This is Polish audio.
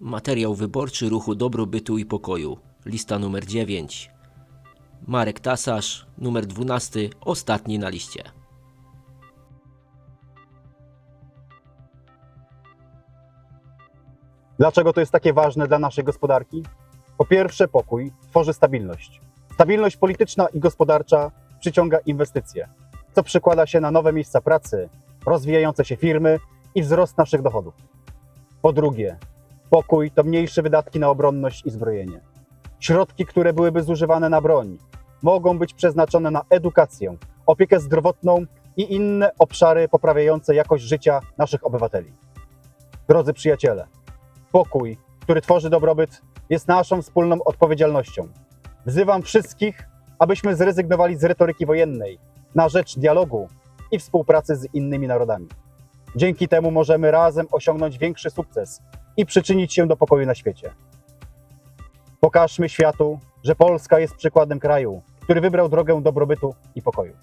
Materiał wyborczy Ruchu Dobrobytu i Pokoju. Lista numer 9. Marek Tasarz, numer 12, ostatni na liście. Dlaczego to jest takie ważne dla naszej gospodarki? Po pierwsze, pokój tworzy stabilność. Stabilność polityczna i gospodarcza przyciąga inwestycje, co przekłada się na nowe miejsca pracy, rozwijające się firmy i wzrost naszych dochodów. Po drugie, pokój to mniejsze wydatki na obronność i zbrojenie. Środki, które byłyby zużywane na broń, mogą być przeznaczone na edukację, opiekę zdrowotną i inne obszary poprawiające jakość życia naszych obywateli. Drodzy przyjaciele, pokój, który tworzy dobrobyt, jest naszą wspólną odpowiedzialnością. Wzywam wszystkich, abyśmy zrezygnowali z retoryki wojennej na rzecz dialogu i współpracy z innymi narodami. Dzięki temu możemy razem osiągnąć większy sukces i przyczynić się do pokoju na świecie. Pokażmy światu, że Polska jest przykładem kraju, który wybrał drogę dobrobytu i pokoju.